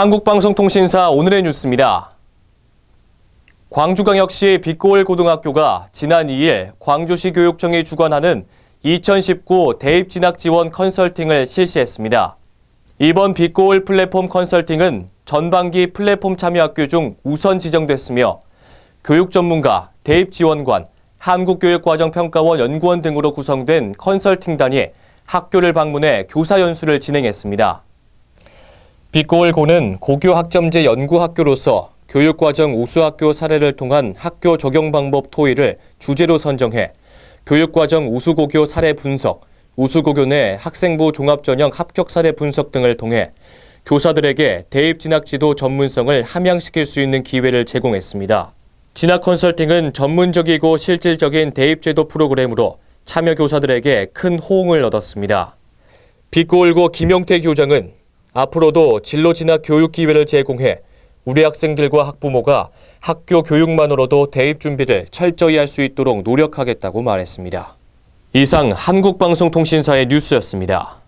한국방송통신사 오늘의 뉴스입니다. 광주광역시 빛고을 고등학교가 지난 2일 광주시 교육청이 주관하는 2019 대입 진학 지원 컨설팅을 실시했습니다. 이번 빛고을 플랫폼 컨설팅은 전반기 플랫폼 참여 학교 중 우선 지정됐으며 교육 전문가, 대입 지원관, 한국교육과정평가원 연구원 등으로 구성된 컨설팅단이 학교를 방문해 교사 연수를 진행했습니다. 빛고을고는 고교 학점제 연구학교로서 교육과정 우수학교 사례를 통한 학교 적용 방법 토의를 주제로 선정해 교육과정 우수고교 사례 분석, 우수고교 내 학생부 종합전형 합격 사례 분석 등을 통해 교사들에게 대입 진학 지도 전문성을 함양시킬 수 있는 기회를 제공했습니다. 진학 컨설팅은 전문적이고 실질적인 대입 제도 프로그램으로 참여 교사들에게 큰 호응을 얻었습니다. 빛고을고 김용태 교장은 앞으로도 진로 진학 교육 기회를 제공해 우리 학생들과 학부모가 학교 교육만으로도 대입 준비를 철저히 할 수 있도록 노력하겠다고 말했습니다. 이상 한국방송통신사의 뉴스였습니다.